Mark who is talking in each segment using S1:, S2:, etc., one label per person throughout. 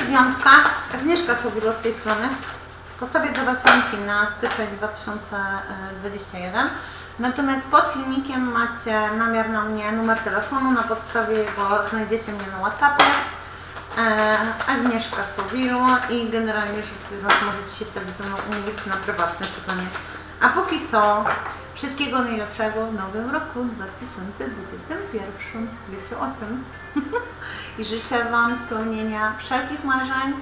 S1: Wiątka, Agnieszka Sobilo z tej strony. Postawię dla Was linki na styczeń 2021. Natomiast pod filmikiem macie namiar na mnie, numer telefonu, na podstawie jego znajdziecie mnie na Whatsappie. E, Agnieszka Sowilu i generalnie rzecz biorąc możecie się wtedy ze mną umówić na prywatne czytanie. A póki co, wszystkiego najlepszego w nowym roku 2021. Wiecie o tym. I życzę Wam spełnienia wszelkich marzeń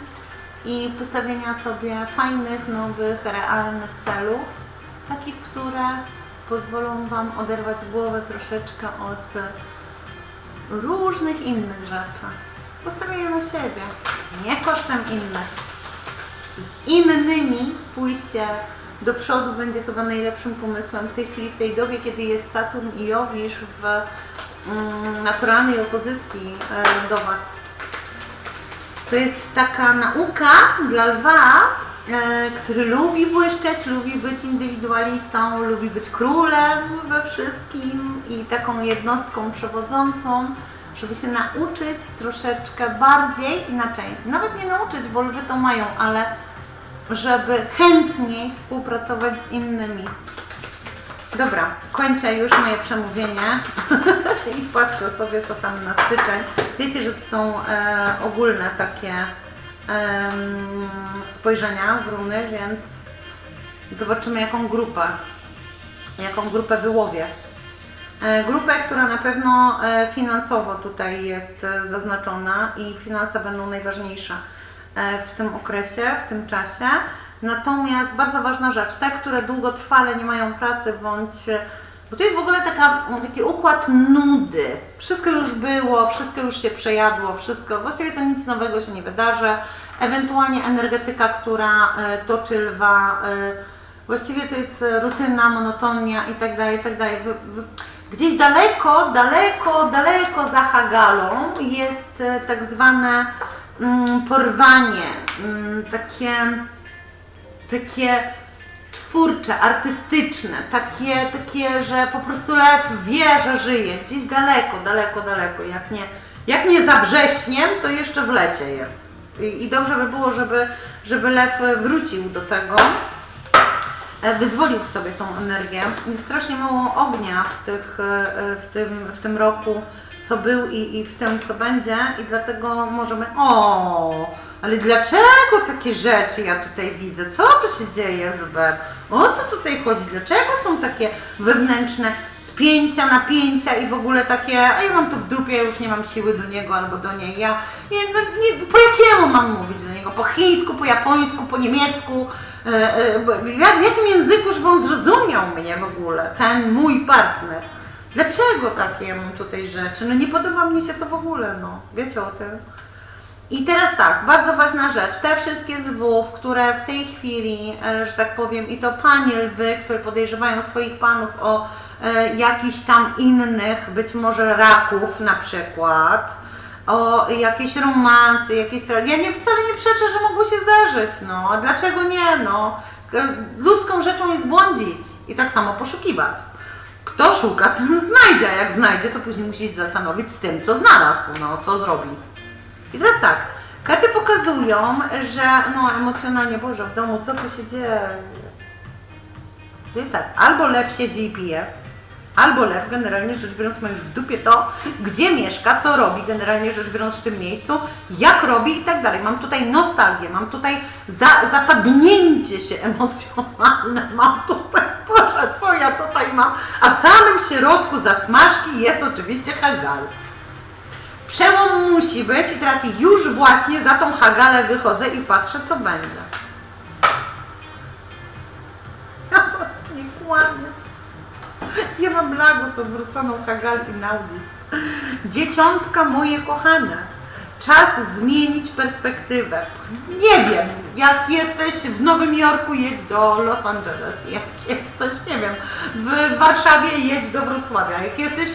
S1: i postawienia sobie fajnych, nowych, realnych celów, takich, które pozwolą Wam oderwać głowę troszeczkę od różnych innych rzeczy. Postawienie na siebie, nie kosztem innych. Z innymi pójście do przodu będzie chyba najlepszym pomysłem w tej chwili, w tej dobie, kiedy jest Saturn i Jowisz w mm, naturalnej opozycji e, do Was. To jest taka nauka dla lwa, e, który lubi błyszczeć, lubi być indywidualistą, lubi być królem we wszystkim i taką jednostką przewodzącą, żeby się nauczyć troszeczkę bardziej inaczej. Nawet nie nauczyć, bo lwy to mają, ale żeby chętniej współpracować z innymi. Dobra, kończę już moje przemówienie i patrzę sobie, co tam na styczeń. Wiecie, że to są e, ogólne takie em, spojrzenia w runy, więc zobaczymy jaką grupę, jaką grupę wyłowię. E, Grupę, która na pewno e, finansowo tutaj jest e, zaznaczona i finanse będą najważniejsze e, w tym okresie, w tym czasie. Natomiast bardzo ważna rzecz, te, które długotrwale nie mają pracy bądź e, bo to jest w ogóle taka, taki układ nudy. Wszystko już było, wszystko już się przejadło, wszystko, właściwie to nic nowego się nie wydarzy. Ewentualnie energetyka, która e, toczy lwa, e, właściwie to jest e, rutyna, monotonia i tak dalej, i tak dalej. Gdzieś daleko, daleko, daleko za Hagalą jest e, tak zwane porwanie, mm, takie takie twórcze, artystyczne, takie, takie, że po prostu lew wie, że żyje gdzieś daleko, daleko, daleko. Jak nie, jak nie za wrześniem, to jeszcze w lecie jest. I, i dobrze by było, żeby, żeby lew wrócił do tego, e, wyzwolił w sobie tą energię. Strasznie mało ognia w, tych, e, w, tym, w tym roku, co był i, i w tym, co będzie i dlatego możemy... O, ale dlaczego takie rzeczy ja tutaj widzę? Co tu się dzieje z lwem? O co tutaj chodzi? Dlaczego są takie wewnętrzne spięcia, napięcia i w ogóle takie, a ja mam to w dupie, już nie mam siły do niego albo do niej. Ja nie, no, nie, po jakiemu mam mówić do niego? Po chińsku, po japońsku, po niemiecku? E, e, jak, w jakim języku, żeby on zrozumiał mnie w ogóle, ten mój partner? Dlaczego takie mam tutaj rzeczy? No nie podoba mi się to w ogóle, no. Wiecie o tym? I teraz tak, bardzo ważna rzecz. Te wszystkie z które w tej chwili, e, że tak powiem, i to panie lwy, które podejrzewają swoich panów o e, jakichś tam innych, być może raków na przykład, o jakieś romanse, jakieś... tra- Ja nie, wcale nie przeczę, że mogło się zdarzyć, no. Dlaczego nie, no? Ludzką rzeczą jest błądzić i tak samo poszukiwać. Kto szuka, ten znajdzie, a jak znajdzie, to później musi się zastanowić z tym, co znalazł, no, co zrobi. I teraz tak, karty pokazują, że no emocjonalnie, Boże, w domu co tu się dzieje? To jest tak, albo lew siedzi i pije, albo lew generalnie rzecz biorąc ma już w dupie to, gdzie mieszka, co robi generalnie rzecz biorąc w tym miejscu, jak robi i tak dalej. Mam tutaj nostalgię, mam tutaj za, zapadnięcie się emocjonalne, mam tutaj, Boże, co ja tutaj mam? A w samym środku zasmażki jest oczywiście Hagal. Przełom musi być i teraz już właśnie za tą Hagalę wychodzę i patrzę, co będzie. Ja was nie kłamię. Ja mam Lagos odwróconą Hagal i Naudis. Dzieciątka moje kochane. Czas zmienić perspektywę. Nie wiem, jak jesteś w Nowym Jorku, jedź do Los Angeles. Jak jesteś, nie wiem, w Warszawie, jedź do Wrocławia. Jak jesteś,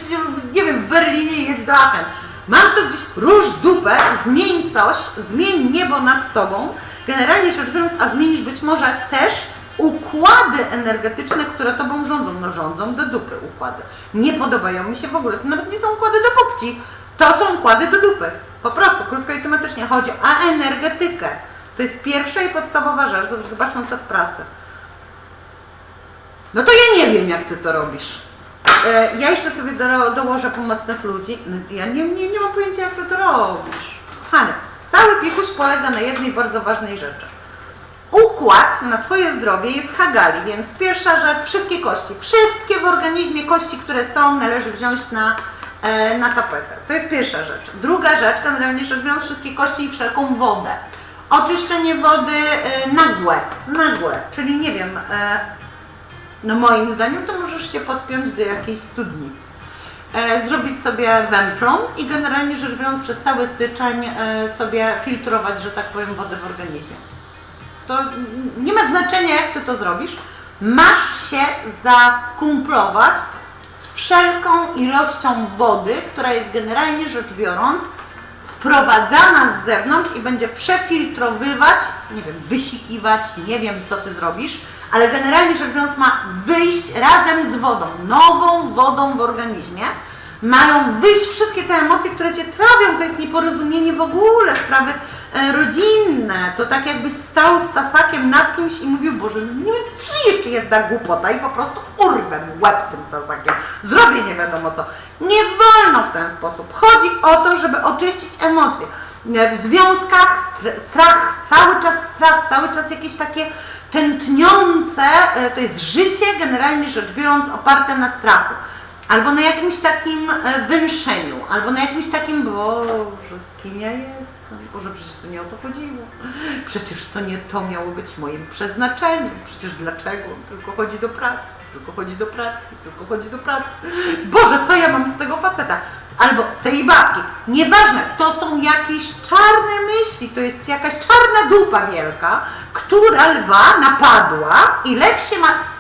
S1: nie wiem, w Berlinie, jedź do Aachen. Mam to gdzieś, róż dupę, zmień coś, zmień niebo nad sobą. Generalnie rzecz biorąc, a zmienisz być może też układy energetyczne, które tobą rządzą. No rządzą do dupy układy. Nie podobają mi się w ogóle. To nawet nie są układy do popci. To są układy do dupy. Po prostu, krótko i tematycznie chodzi o energetykę. To jest pierwsza i podstawowa rzecz. Dobrze, zobaczmy co w pracy. No to ja nie wiem, jak ty to robisz. E, ja jeszcze sobie do, dołożę pomocnych ludzi. No ja nie, nie, nie mam pojęcia, jak ty to robisz. Kochany, cały pikuś polega na jednej bardzo ważnej rzeczy. Układ na Twoje zdrowie jest Hagali, więc pierwsza rzecz, wszystkie kości. Wszystkie w organizmie kości, które są, należy wziąć na, na tapetę. To jest pierwsza rzecz. Druga rzecz, generalnie rzecz biorąc, wszystkie kości i wszelką wodę. Oczyszczenie wody e, nagłe, nagłe, czyli nie wiem, e, no moim zdaniem to możesz się podpiąć do jakiejś studni. E, zrobić sobie węflon i generalnie rzecz biorąc przez cały styczeń e, sobie filtrować, że tak powiem, wodę w organizmie. To nie ma znaczenia, jak ty to zrobisz. Masz się zakumplować z wszelką ilością wody, która jest generalnie rzecz biorąc wprowadzana z zewnątrz i będzie przefiltrowywać, nie wiem, wysikiwać, nie wiem co ty zrobisz, ale generalnie rzecz biorąc ma wyjść razem z wodą, nową wodą w organizmie. Mają wyjść wszystkie te emocje, które cię trawią, to jest nieporozumienie w ogóle, sprawy rodzinne. To tak jakbyś stał z tasakiem nad kimś i mówił, Boże, nie wiem, czy jeszcze jedna głupota i po prostu urwę łeb tym tasakiem. Zrobię nie wiadomo co. Nie wolno w ten sposób. Chodzi o to, żeby oczyścić emocje. E, W związkach str- strach, cały czas strach, cały czas jakieś takie tętniące, e, to jest życie generalnie rzecz biorąc oparte na strachu. Albo na jakimś takim e, węszeniu, albo na jakimś takim, Boże, z kim ja jestem? Boże, przecież to nie o to chodziło. Przecież to nie to miało być moim przeznaczeniem. Przecież dlaczego? Tylko chodzi do pracy, tylko chodzi do pracy, tylko chodzi do pracy. Boże, co ja mam z tego faceta? Albo z tej babki. Nieważne, to są jakieś czarne myśli, to jest jakaś czarna dupa wielka, która lwa napadła i lew się ma...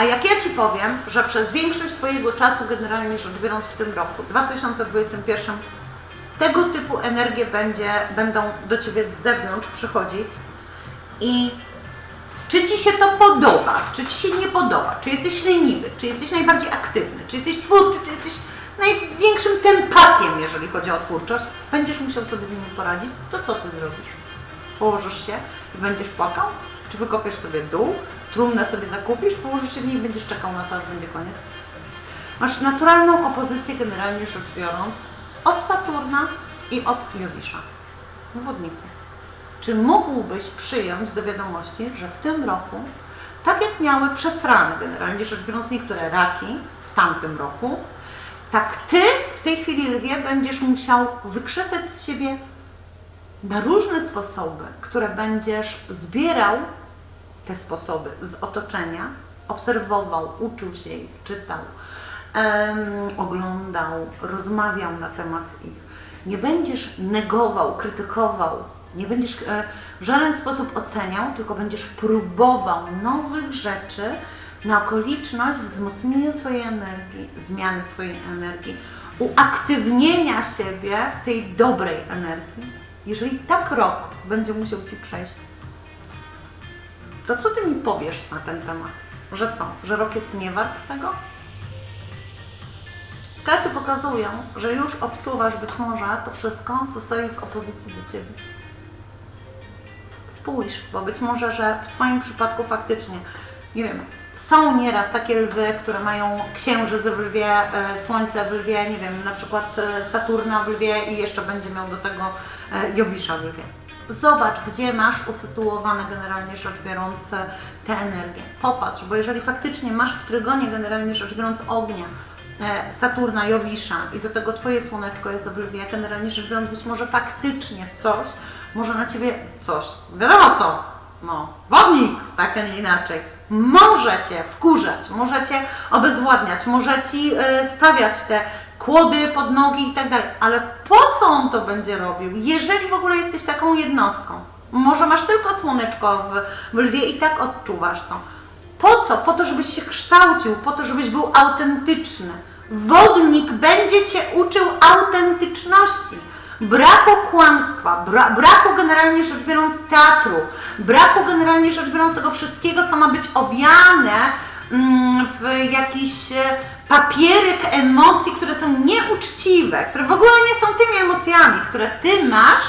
S1: a jak ja Ci powiem, że przez większość Twojego czasu, generalnie rzecz biorąc w tym roku, 2021, tego typu energie będzie, będą do Ciebie z zewnątrz przychodzić. I czy Ci się to podoba, czy Ci się nie podoba, czy jesteś leniwy, czy jesteś najbardziej aktywny, czy jesteś twórczy, czy jesteś największym tempakiem, jeżeli chodzi o twórczość, będziesz musiał sobie z nimi poradzić, to co Ty zrobisz? Położysz się i będziesz płakał? Czy wykopiesz sobie dół, trumnę sobie zakupisz, położysz się w niej i będziesz czekał na to, aż będzie koniec? Masz naturalną opozycję, generalnie rzecz biorąc, od Saturna i od Jowisza w wodniku. Czy mógłbyś przyjąć do wiadomości, że w tym roku, tak jak miały przesrane, generalnie rzecz biorąc, niektóre raki w tamtym roku, tak ty w tej chwili lwie będziesz musiał wykrzesać z siebie na różne sposoby, które będziesz zbierał te sposoby z otoczenia, obserwował, uczył się ich, czytał, em, oglądał, rozmawiał na temat ich. Nie będziesz negował, krytykował, nie będziesz e, w żaden sposób oceniał, tylko będziesz próbował nowych rzeczy na okoliczność wzmocnienia swojej energii, zmiany swojej energii, uaktywnienia siebie w tej dobrej energii. Jeżeli tak rok będzie musiał Ci przejść, to co Ty mi powiesz na ten temat? Że co? Że rok jest nie wart tego? Karty pokazują, że już odczuwasz być może to wszystko, co stoi w opozycji do Ciebie. Spójrz, bo być może, że w Twoim przypadku faktycznie, nie wiem, są nieraz takie lwy, które mają księżyc w lwie, e, słońce w lwie, nie wiem, na przykład e, Saturna w lwie i jeszcze będzie miał do tego e, Jowisza w lwie. Zobacz, gdzie masz usytuowane generalnie rzecz biorąc e, te energie. Popatrz, bo jeżeli faktycznie masz w trygonie generalnie rzecz biorąc ognia, e, Saturna, Jowisza i do tego Twoje słoneczko jest w lwie, generalnie rzecz biorąc być może faktycznie coś, może na Ciebie coś, wiadomo co, no, wodnik, tak, a nie inaczej, może Cię wkurzać, może Cię obezwładniać, może Ci e, stawiać te kłody pod nogi i tak dalej, ale po co on to będzie robił, jeżeli w ogóle jesteś taką jednostką? Może masz tylko słoneczko w, w lwie i tak odczuwasz to. Po co? Po to, żebyś się kształcił, po to, żebyś był autentyczny. Wodnik będzie Cię uczył autentyczności, braku kłamstwa, bra, braku generalnie rzecz biorąc teatru, braku generalnie rzecz biorąc tego wszystkiego, co ma być owiane mm, w jakiś papierek emocji, które są nieuczciwe, które w ogóle nie są tymi emocjami, które Ty masz,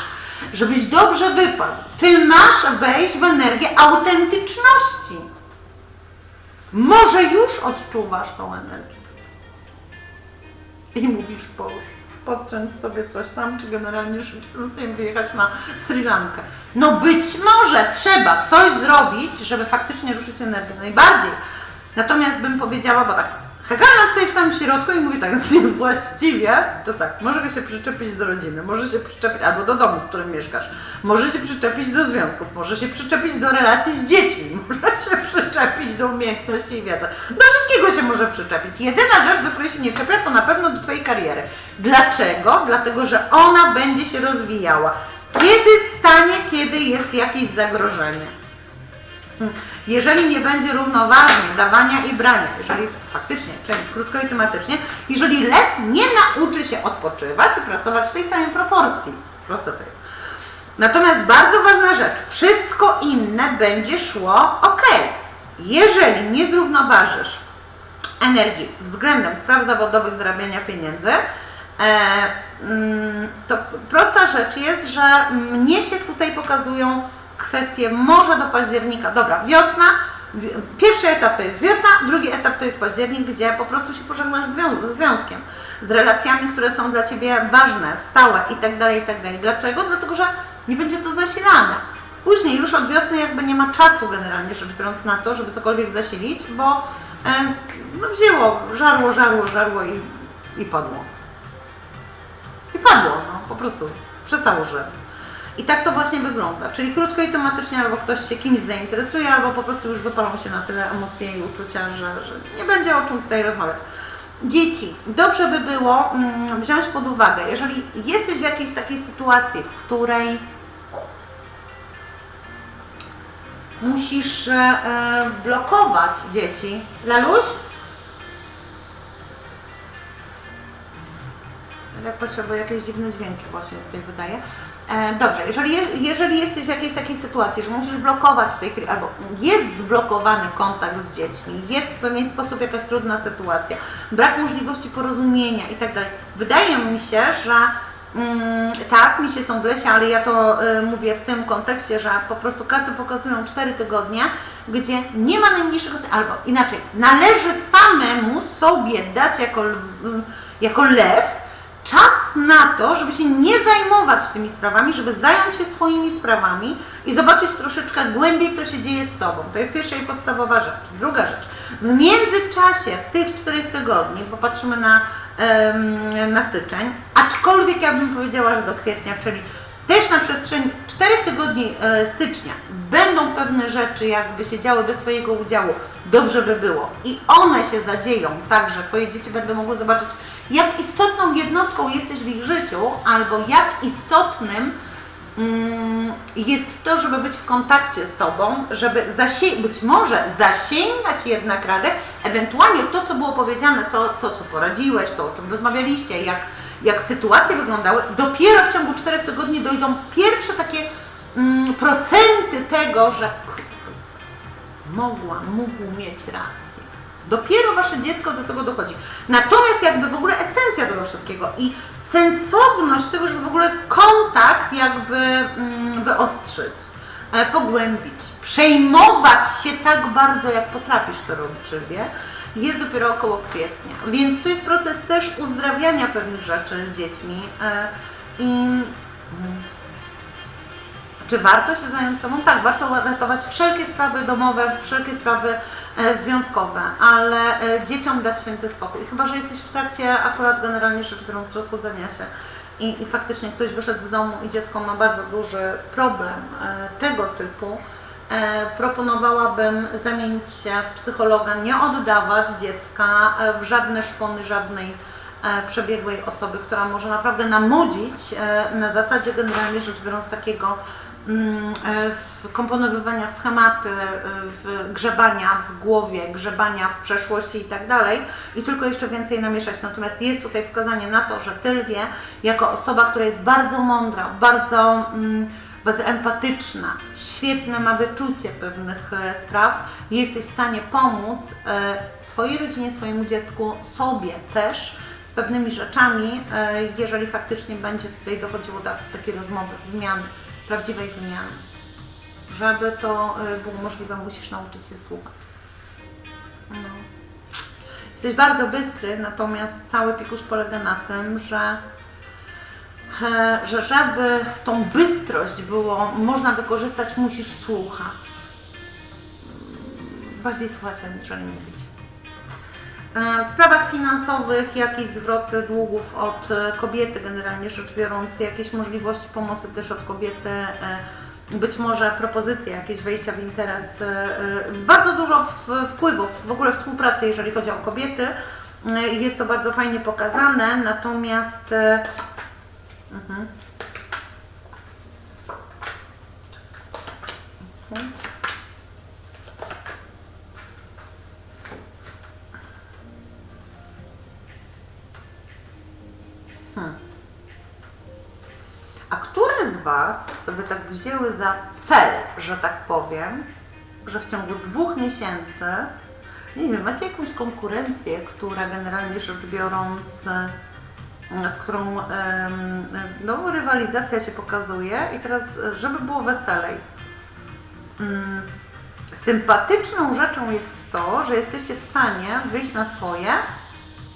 S1: żebyś dobrze wypadł. Ty masz wejść w energię autentyczności. Może już odczuwasz tą energię. I mówisz, Boże, podciąć sobie coś tam, czy generalnie wiem, wyjechać na Sri Lankę. No być może trzeba coś zrobić, żeby faktycznie ruszyć energię. Najbardziej. Natomiast bym powiedziała, bo tak, Hegana stoi w samym środku i mówi tak, właściwie, to tak, może się przyczepić do rodziny, może się przyczepić, albo do domu, w którym mieszkasz, może się przyczepić do związków, może się przyczepić do relacji z dziećmi, może się przyczepić do umiejętności i wiedzy. Do wszystkiego się może przyczepić. Jedyna rzecz, do której się nie czepia, to na pewno do Twojej kariery. Dlaczego? Dlatego, że ona będzie się rozwijała. Kiedy stanie, kiedy jest jakieś zagrożenie? Jeżeli nie będzie równoważnie dawania i brania, jeżeli faktycznie, czyli krótko i tematycznie, jeżeli lew nie nauczy się odpoczywać i pracować w tej samej proporcji. Proste to jest. Natomiast bardzo ważna rzecz, wszystko inne będzie szło ok. Jeżeli nie zrównoważysz energii względem spraw zawodowych, zarabiania pieniędzy, e, mm, to prosta rzecz jest, że mnie się tutaj pokazują kwestie może do października. Dobra, wiosna. wi- Pierwszy etap to jest wiosna, drugi etap to jest październik, gdzie po prostu się pożegnasz ze związkiem, z relacjami, które są dla Ciebie ważne, stałe i tak dalej, i tak. Dlaczego? Dlatego, że nie będzie to zasilane. Później już od wiosny jakby nie ma czasu generalnie rzecz biorąc na to, żeby cokolwiek zasilić, bo e, no wzięło, żarło, żarło, żarło i, i padło. I padło, no po prostu. Przestało żreć. I tak to właśnie wygląda. Czyli krótko i tematycznie albo ktoś się kimś zainteresuje, albo po prostu już wypalą się na tyle emocje i uczucia, że, że nie będzie o czym tutaj rozmawiać. Dzieci, dobrze by było mm, wziąć pod uwagę, jeżeli jesteś w jakiejś takiej sytuacji, w której musisz e, e, blokować dzieci. Laluś? Jak potrzebuję jakieś dziwne dźwięki właśnie tutaj wydaje. E, dobrze, jeżeli, je- jeżeli jesteś w jakiejś takiej sytuacji, że musisz blokować w tej chwili, albo jest zblokowany kontakt z dziećmi, jest w pewien sposób jakaś trudna sytuacja, brak możliwości porozumienia i tak dalej, wydaje mi się, że mm, tak, misie są w lesie, ale ja to y, mówię w tym kontekście, że po prostu karty pokazują 4 tygodnie, gdzie nie ma najmniejszego, albo inaczej, należy samemu sobie dać jako, jako lew, czas na to, żeby się nie zajmować tymi sprawami, żeby zająć się swoimi sprawami i zobaczyć troszeczkę głębiej, co się dzieje z Tobą. To jest pierwsza i podstawowa rzecz. Druga rzecz. W międzyczasie tych czterech tygodni, bo patrzymy na, na styczeń, aczkolwiek ja bym powiedziała, że do kwietnia, czyli też na przestrzeni czterech tygodni e, stycznia będą pewne rzeczy jakby się działy bez Twojego udziału, dobrze by było i one się zadzieją tak, że Twoje dzieci będą mogły zobaczyć, jak istotną jednostką jesteś w ich życiu, albo jak istotnym mm, jest to, żeby być w kontakcie z Tobą, żeby zasie- być może zasięgać jednak radę, ewentualnie to, co było powiedziane, to, to co poradziłeś, to, o czym rozmawialiście, jak, jak sytuacje wyglądały, dopiero w ciągu czterech tygodni dojdą pierwsze takie mm, procenty tego, że mogła, mógł mieć rację. Dopiero wasze dziecko do tego dochodzi. Natomiast jakby w ogóle wszystkiego i sensowność tego, żeby w ogóle kontakt jakby mm, wyostrzyć, e, pogłębić, przejmować się tak bardzo, jak potrafisz to robić, wie, jest dopiero około kwietnia. Więc to jest proces też uzdrawiania pewnych rzeczy z dziećmi e, i czy warto się zająć sobą? Tak, warto ratować wszelkie sprawy domowe, wszelkie sprawy e, związkowe, ale e, dzieciom dać święty spokój. Chyba, że jesteś w trakcie akurat generalnie rzecz biorąc rozchodzenia się i, i faktycznie ktoś wyszedł z domu i dziecko ma bardzo duży problem e, tego typu, proponowałabym zamienić się w psychologa, nie oddawać dziecka w żadne szpony żadnej przebiegłej osoby, która może naprawdę namodzić e, na zasadzie generalnie rzecz biorąc takiego mm, e, wkomponowywania w schematy, e, w grzebania w głowie, grzebania w przeszłości i tak dalej i tylko jeszcze więcej namieszać. Natomiast jest tutaj wskazanie na to, że Tylwie jako osoba, która jest bardzo mądra, bardzo, mm, bardzo empatyczna, świetne ma wyczucie pewnych e, spraw, jesteś w stanie pomóc e, swojej rodzinie, swojemu dziecku, sobie też z pewnymi rzeczami, e, jeżeli faktycznie będzie tutaj dochodziło do takiej rozmowy, wymiany, prawdziwej wymiany. Żeby to e, było możliwe, musisz nauczyć się słuchać. No. Jesteś bardzo bystry, natomiast cały pikuś polega na tym, że, e, że żeby tą bystrość było można wykorzystać, musisz słuchać. Bardziej słuchać, aniżeli mówić. E, W sprawach finansowych jakieś zwroty długów od e, kobiety, generalnie rzecz biorąc, jakieś możliwości pomocy też od kobiety, e, być może propozycje jakieś wejścia w interes, bardzo dużo wpływów, w ogóle współpracy, jeżeli chodzi o kobiety. Jest to bardzo fajnie pokazane, natomiast. Mhm. A które z Was sobie tak wzięły za cel, że tak powiem, że w ciągu dwóch miesięcy, nie wiem, macie jakąś konkurencję, która generalnie rzecz biorąc, e, z którą no, rywalizacja się pokazuje i teraz, żeby było weselej. Mm, Sympatyczną rzeczą jest to, że jesteście w stanie wyjść na swoje,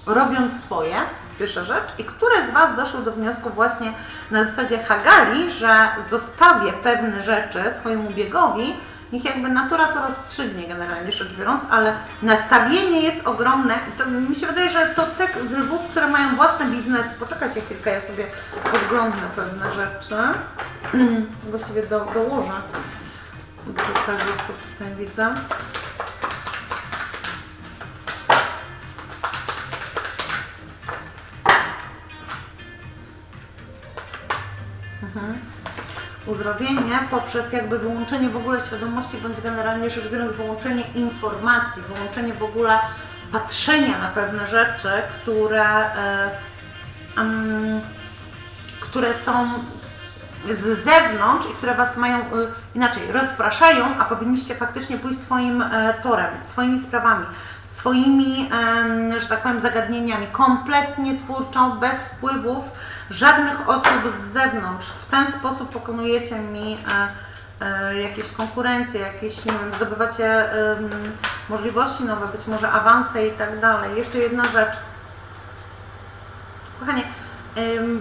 S1: robiąc swoje, pierwsza rzecz, i które z Was doszły do wniosku właśnie na zasadzie Hagali, że zostawię pewne rzeczy swojemu biegowi, niech jakby natura to rozstrzygnie generalnie rzecz biorąc, ale nastawienie jest ogromne i to mi się wydaje, że to te z lwów, które mają własny biznes, poczekajcie chwilkę, ja sobie podglądnę pewne rzeczy, właściwie do, dołożę do tego, co tutaj widzę. Uzdrowienie poprzez jakby wyłączenie w ogóle świadomości, bądź generalnie rzecz biorąc wyłączenie informacji, wyłączenie w ogóle patrzenia na pewne rzeczy, które, e, em, które są z zewnątrz i które Was mają y, inaczej rozpraszają, a powinniście faktycznie pójść swoim e, torem, swoimi sprawami, swoimi, że tak powiem, zagadnieniami, kompletnie twórczą, bez wpływów żadnych osób z zewnątrz. W ten sposób pokonujecie mi e, e, jakieś konkurencje, jakieś, nie wiem, zdobywacie możliwości nowe, być może awanse i tak dalej. Jeszcze jedna rzecz. Kochanie,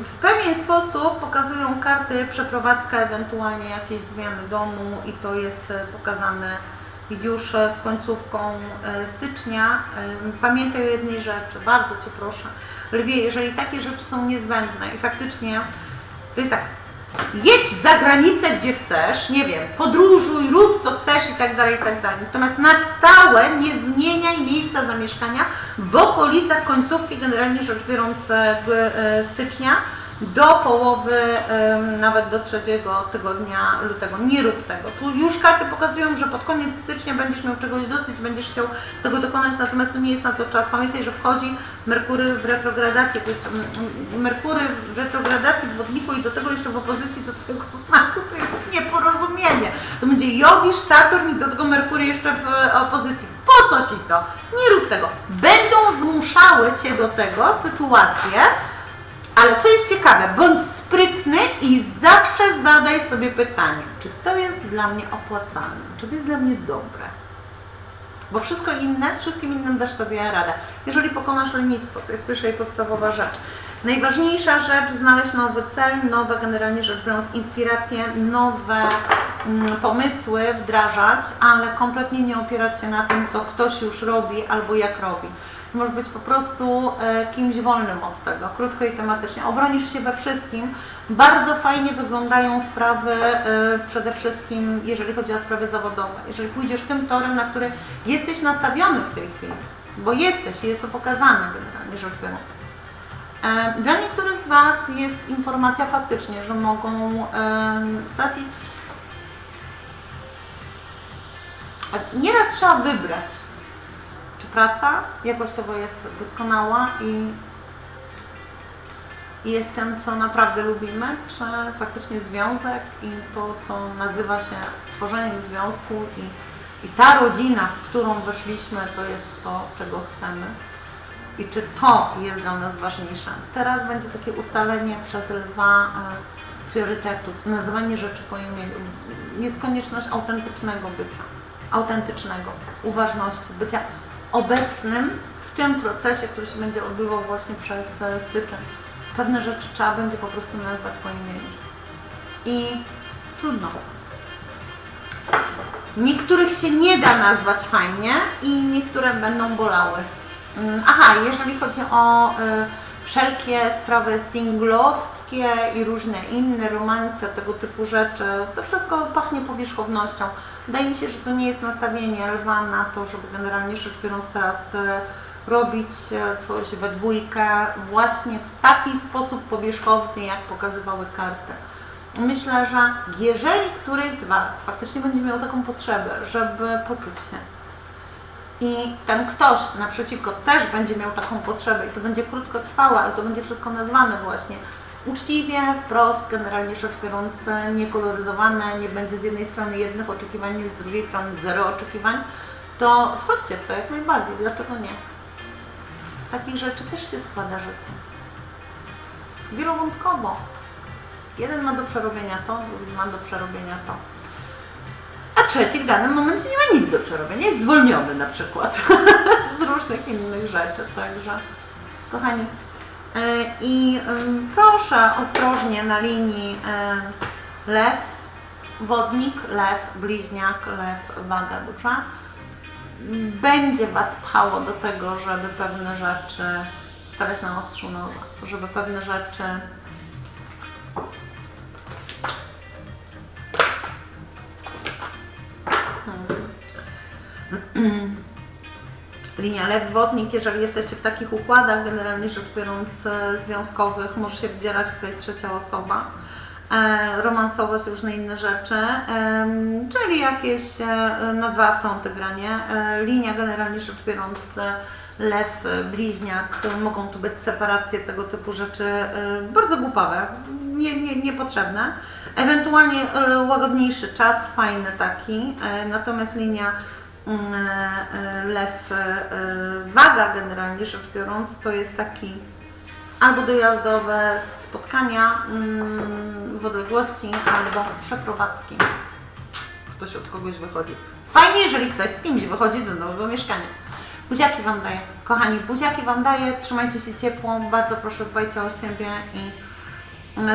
S1: w pewien sposób pokazują karty przeprowadzka, ewentualnie jakieś zmiany domu i to jest e, pokazane już e, z końcówką e, stycznia. Ym, Pamiętaj o jednej rzeczy, bardzo Cię proszę. Lwie, jeżeli takie rzeczy są niezbędne i faktycznie to jest tak, jedź za granicę, gdzie chcesz, nie wiem, podróżuj, rób co chcesz i tak dalej, i tak dalej. Natomiast na stałe nie zmieniaj miejsca zamieszkania w okolicach końcówki, generalnie rzecz biorąc, e, e, stycznia do połowy, nawet do trzeciego tygodnia lutego. Nie rób tego. Tu już karty pokazują, że pod koniec stycznia będziesz miał czegoś dosyć, będziesz chciał tego dokonać, natomiast to nie jest na to czas. Pamiętaj, że wchodzi Merkury w retrogradację, to jest Merkury w retrogradacji w wodniku i do tego jeszcze w opozycji do twojego znaku, to jest nieporozumienie. To będzie Jowisz, Saturn i do tego Merkury jeszcze w e, opozycji. Po co ci to? Nie rób tego. Będą zmuszały cię do tego sytuacje, ale co jest ciekawe, bądź sprytny i zawsze zadaj sobie pytanie, czy to jest dla mnie opłacalne, czy to jest dla mnie dobre. Bo wszystko inne, z wszystkim innym dasz sobie radę. Jeżeli pokonasz lenistwo, to jest pierwsza i podstawowa rzecz. Najważniejsza rzecz, znaleźć nowy cel, nowe generalnie rzecz biorąc inspiracje, nowe mm, pomysły wdrażać, ale kompletnie nie opierać się na tym, co ktoś już robi albo jak robi. Możesz być po prostu e, kimś wolnym od tego, krótko i tematycznie. Obronisz się we wszystkim. Bardzo fajnie wyglądają sprawy, e, przede wszystkim jeżeli chodzi o sprawy zawodowe. Jeżeli pójdziesz tym torem, na który jesteś nastawiony w tej chwili, bo jesteś i jest to pokazane generalnie rzecz biorąc. E, Dla niektórych z Was jest informacja faktycznie, że mogą stracić. Nieraz trzeba wybrać, czy praca jakościowo jest doskonała i jest tym, co naprawdę lubimy, czy faktycznie związek i to, co nazywa się tworzeniem związku i, i ta rodzina, w którą weszliśmy, to jest to, czego chcemy i czy to jest dla nas ważniejsze. Teraz będzie takie ustalenie przez lwa e, priorytetów, nazywanie rzeczy po imieniu. Jest konieczność autentycznego bycia, autentycznego, uważności, bycia obecnym w tym procesie, który się będzie odbywał właśnie przez e, styczeń. Pewne rzeczy trzeba będzie po prostu nazwać po imieniu. I trudno. Niektórych się nie da nazwać fajnie i niektóre będą bolały. Mm, Aha, jeżeli chodzi o y, wszelkie sprawy singlowskie i różne inne romanse, tego typu rzeczy, to wszystko pachnie powierzchownością. Wydaje mi się, że to nie jest nastawienie lwa na to, żeby generalnie rzecz biorąc teraz y, robić y, coś we dwójkę właśnie w taki sposób powierzchowny, jak pokazywały karty. Myślę, że jeżeli któryś z Was faktycznie będzie miał taką potrzebę, żeby poczuć się i ten ktoś naprzeciwko też będzie miał taką potrzebę i to będzie krótkotrwałe, ale to będzie wszystko nazwane właśnie uczciwie, wprost, generalnie rzecz biorąc niekoloryzowane, nie będzie z jednej strony jednych oczekiwań, z drugiej strony zero oczekiwań, to wchodźcie w to jak najbardziej, dlaczego nie? Z takich rzeczy też się składa życie. Wielowątkowo. Jeden ma do przerobienia to, drugi ma do przerobienia to. A trzeci w danym momencie nie ma nic do przerobienia, jest zwolniony na przykład z różnych innych rzeczy, także kochani. e, I proszę ostrożnie na linii e, lew, wodnik, lew, bliźniak, lew, waga, dusza. Będzie Was pchało do tego, żeby pewne rzeczy stawiać na ostrzu noża, żeby pewne rzeczy linia lew wodnik, jeżeli jesteście w takich układach, generalnie rzecz biorąc e, związkowych, może się wdzierać tutaj trzecia osoba, e, romansowość, różne inne rzeczy, czyli jakieś e, na dwa fronty granie. Linia generalnie rzecz biorąc lew, bliźniak, mogą tu być separacje tego typu rzeczy bardzo głupawe, nie, nie, niepotrzebne. Ewentualnie łagodniejszy czas, fajny taki, natomiast linia lew, e, e, waga generalnie rzecz biorąc, to jest taki albo dojazdowe spotkania mm, w odległości, albo przeprowadzki. Ktoś od kogoś wychodzi. Fajnie, jeżeli ktoś z kimś wychodzi do nowego mieszkania. Buziaki Wam daję. Kochani, buziaki Wam daję. Trzymajcie się ciepło. Bardzo proszę dbajcie o siebie i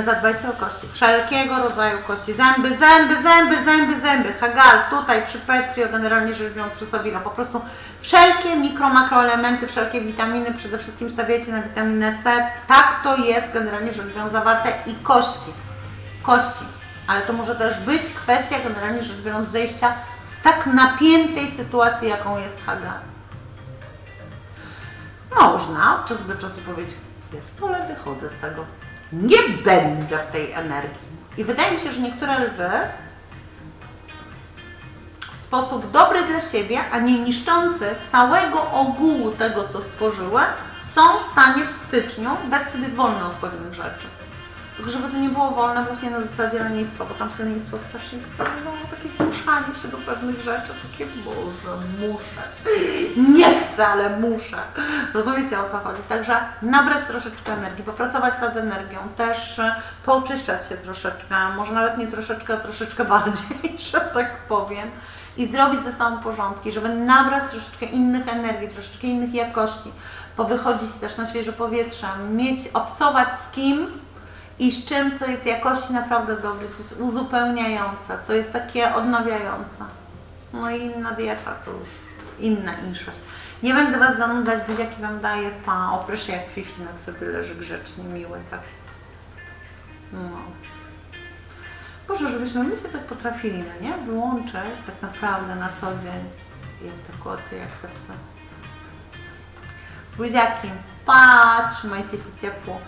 S1: Zadbajcie o kości. Wszelkiego rodzaju kości. Zęby, zęby, zęby, zęby, zęby. Hagal, tutaj przy Petrio, generalnie rzecz biorąc przy Sobira. Po prostu wszelkie mikro, makroelementy, wszelkie witaminy, przede wszystkim stawiajcie na witaminę C. Tak to jest generalnie rzecz biorąc zawarte i kości. Kości. Ale to może też być kwestia generalnie rzecz biorąc zejścia z tak napiętej sytuacji, jaką jest Hagal. Można od czasu do czasu powiedzieć, ale wychodzę z tego. Nie będę w tej energii. I wydaje mi się, że niektóre lwy w sposób dobry dla siebie, a nie niszczący całego ogółu tego, co stworzyły, są w stanie w styczniu dać sobie wolno od pewnych rzeczy. Tylko żeby to nie było wolne właśnie na zasadzie lenistwa, bo tam się lenistwo strasznie wpływało, takie zmuszanie się do pewnych rzeczy, takie Boże, muszę. Nie chcę, ale muszę. Rozumiecie o co chodzi? Także nabrać troszeczkę energii, popracować nad energią, też e, pooczyszczać się troszeczkę, może nawet nie troszeczkę, troszeczkę bardziej, że tak powiem. I zrobić ze sobą porządki, żeby nabrać troszeczkę innych energii, troszeczkę innych jakości, powychodzić też na świeże powietrze, mieć, obcować z kim, i z czym, co jest jakości naprawdę dobre, co jest uzupełniające, co jest takie odnawiające. No i inna dieta to już inna inszość. Nie będę Was zanudzać, buziaki Wam daję, pa, oprócz jak fifinek sobie leży grzecznie, miły, tak. No. Boże, żebyśmy my się tak potrafili, no nie? Wyłączyć tak naprawdę na co dzień, jak te koty, jak te psy. Buziaki. Pa, trzymajcie się ciepło.